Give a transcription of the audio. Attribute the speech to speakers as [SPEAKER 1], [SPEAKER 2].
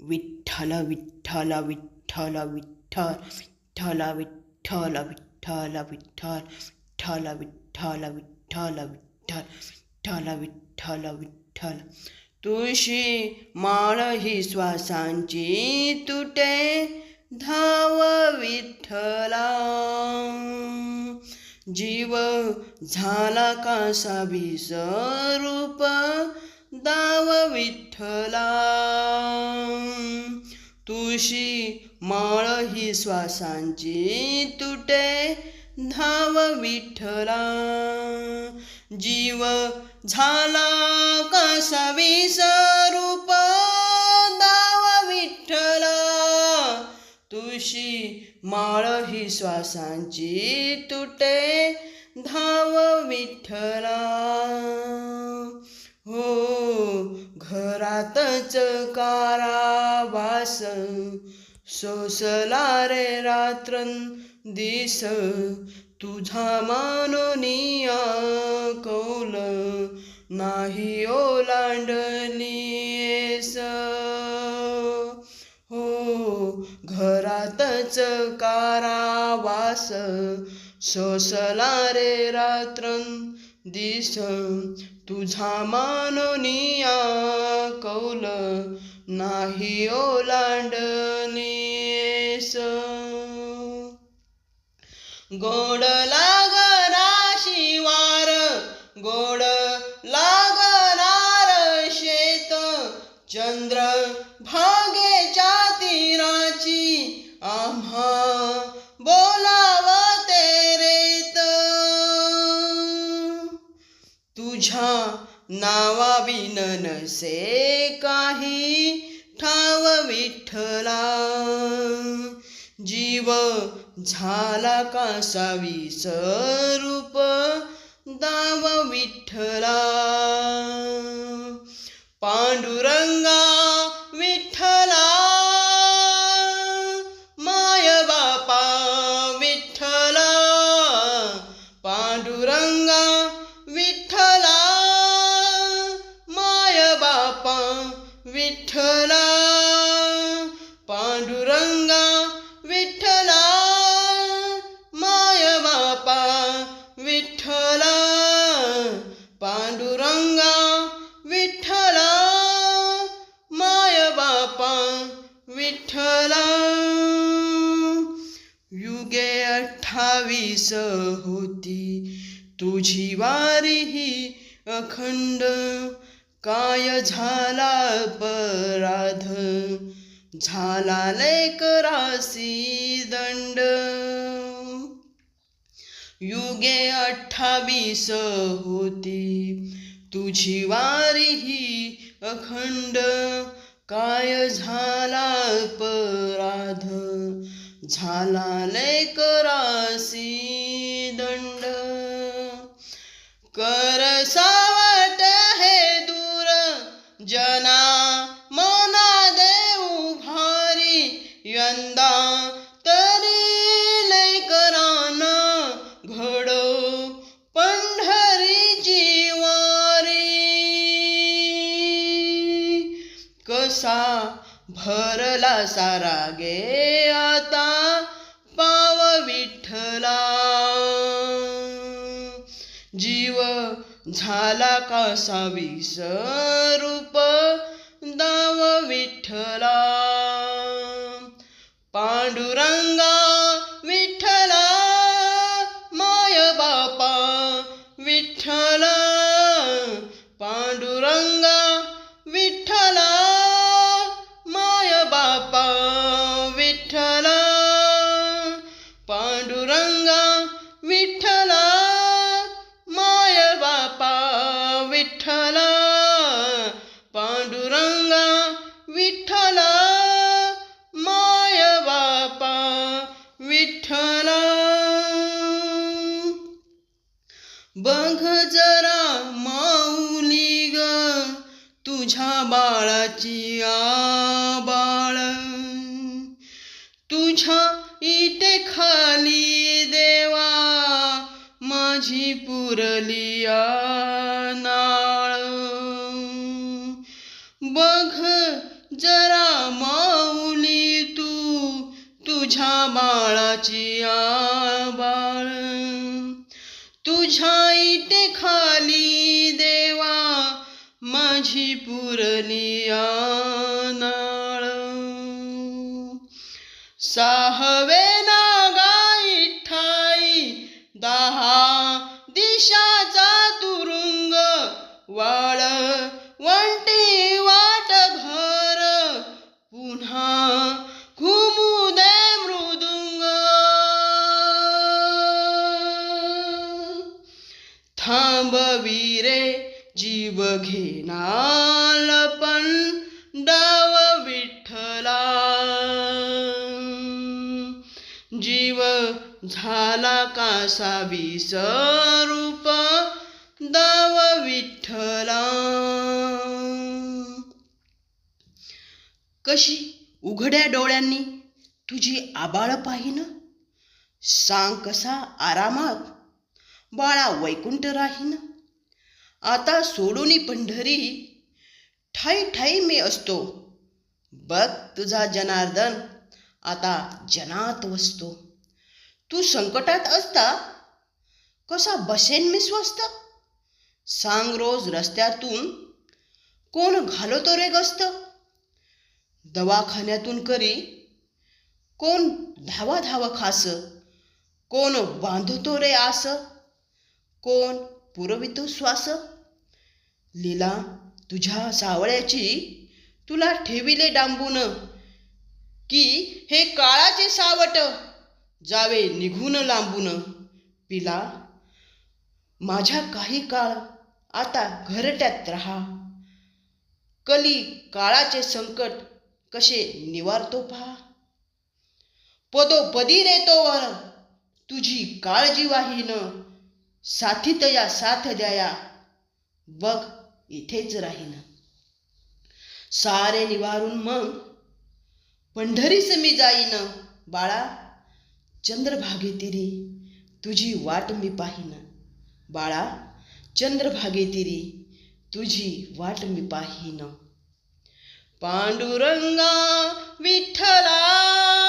[SPEAKER 1] विठ्ठल विठ्ठल विठ्ठल विठ्ठल विठ्ठल विठ्ठल विठ्ठल विठ्ठल विठ्ठल विठ्ठल विठ्ठल विठ्ठल विठ्ठल विठ्ठल विठ्ठल तुळशी माळ ही श्वासांची तुटे धाव विठ्ठला जीव झाला कासा सावी दाव विठ्ठला. तुळशी माळ ही श्वासांची तुटे. धाव विठ्ठला. जीव झाला कसा विसरूप दाव विठ्ठला. तुळशी माळ ही श्वासांची तुटे. धाव विठ्ठला. घरातच कारावास सोसला रे रात्रन दिस तुझा मानोनिया कौल नाही ओलांडलीस हो घरातच कारावास सोसला रे रात्रन दिस तुझा मानोनिया कौल नाही ओलांडलीस गोड लागना शिवार गोड लागणार शेत. चंद्र भागेच्या तीराची आम्हा तुझ्या नावाविन नसे काही ठाव विठ्ठला. जीव झाला कासा सावी दाव विठ्ठला. पांडुरंगा अठ्ठावीस होती. तुझी वारी ही अखंड. काय झाला अपराध? झाला लेकरासी दंड. युगे अठ्ठावीस होती. तुझी वारी ही अखंड. काय झाला अपराध? झाला लय करासी भरला सारा गे आता पाव विठ्ठला. जीव झाला कसा विसरूप दाव विठ्ठला. बघ जरा माऊली ग तुझ्या बाळाची बाळ तुझ्या इटे खाली देवा माझी पुरली नाळ बघ जरा माऊली तू तुझ्या बाळाची बाळ तुझ्या इथे खाली देवा माझी पुरली नाळ साहवे नागाई ठाई दहा दिशाचा तुरुंग वा जीव घेणार पण डाव विठ्ठला. जीव झाला कासा विसरूप दाव विठ्ठला. कशी उघड्या डोळ्यांनी तुझी आबाळ पाहिन सांग कसा आरामात? बाळा वैकुंठ राहीन आता सोडूनी पंढरी ठाई ठाई मी असतो. बघ तुझा जनार्दन आता जनात वसतो. तू संकटात असता कसा बसेन मी स्वस्त सांग रोज रस्त्यातून कोण घालवतो रे गस्त? दवाखान्यातून करी कोण धावा धावा खास? कोण बांधतो रे आस? कोण पुरवितो श्वास लीला तुझ्या सावळ्याची तुला ठेविले डांबून. की हे काळाचे सावट जावे निघून लांबून. पिला माझ्या काही काळ आता घरट्यात राहा. कली काळाचे संकट कसे निवारतो पहा. पदोपदी रे तोवर तुझी काळजी वाहिनं. साथीतया साथ द्याया बघ इथेच राहीन. सारे निवारून मग पंढरीस मी जाईन. बाळा चंद्रभागेतिरी तुझी वाट मी पाहीन. बाळा चंद्रभागेतिरी तुझी वाट मी पाहीन. पांडुरंगा विठ्ठला!